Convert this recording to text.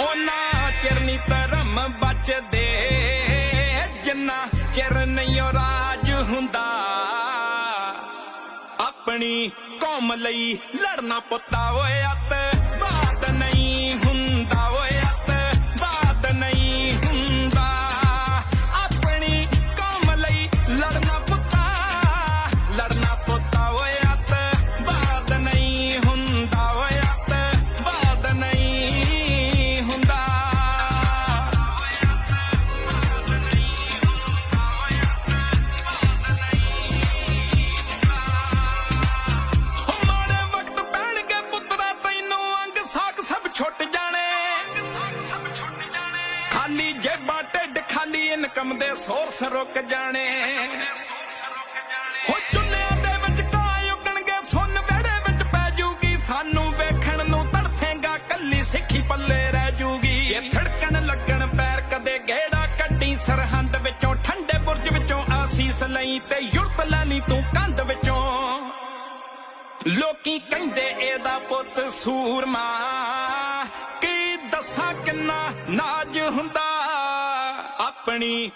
ਉਹਨਾਂ ਚਿਰ ਨੀ ਧਰਮ ਬਚਦੇ। ਜਿੰਨਾ ਚਿਰ ਨਹੀਂ ਉਹ ਰਾਜ ਹੁੰਦਾ। ਆਪਣੀ ਕੌਮ ਲਈ ਲੜਨਾ ਪੁੱਤਾ ਹੋਇਆ ਅੱਤ। ਖਾਲੀ ਜੇਬਾਂ ਢਿੱਡ ਖਾਲੀ, ਇਨਕਮ ਦੇ ਸੋਰਸ ਰੁਕ ਜਾਣੇ। ਹੋ ਚੁੱਲ੍ਹਿਆਂ ਦੇ ਵਿੱਚ ਕਾਂ ਉੱਗਣਗੇ ਸੁੰਨ ਵਿਹੜੇ ਵਿੱਚ ਪੈ ਜੂਗੀ। ਸਾਨੂੰ ਵੇਖਣ ਨੂੰ ਤੜਫੇਗਾ, ਕੱਲੀ ਸਿੱਖੀ ਪੱਲੇ ਰਹਿ ਜੂਗੀ। ਇਹ ਥੜਕਣ ਲੱਗਣ ਪੈਰ ਕਦੇ ਗੇੜਾ ਕੱਢੀ, ਸਰਹੰਦ ਵਿੱਚੋਂ, ਠੰਡੇ ਬੁਰਜ ਵਿੱਚੋਂ ਆਸੀਸ ਲਈ ਤੇ ਯੁਰਤ ਲੈ ਲਈ ਤੂੰ ਕੰਧ ਵਿੱਚੋਂ। ਲੋਕੀ ਕਹਿੰਦੇ ਇਹਦਾ ਪੁੱਤ ਸੂਰਮਾ, ਕੀ ਦੱਸਾਂ ਕਿੰਨਾ ਨਾਜ ਹੁੰਦਾ? ਆਪਣੀ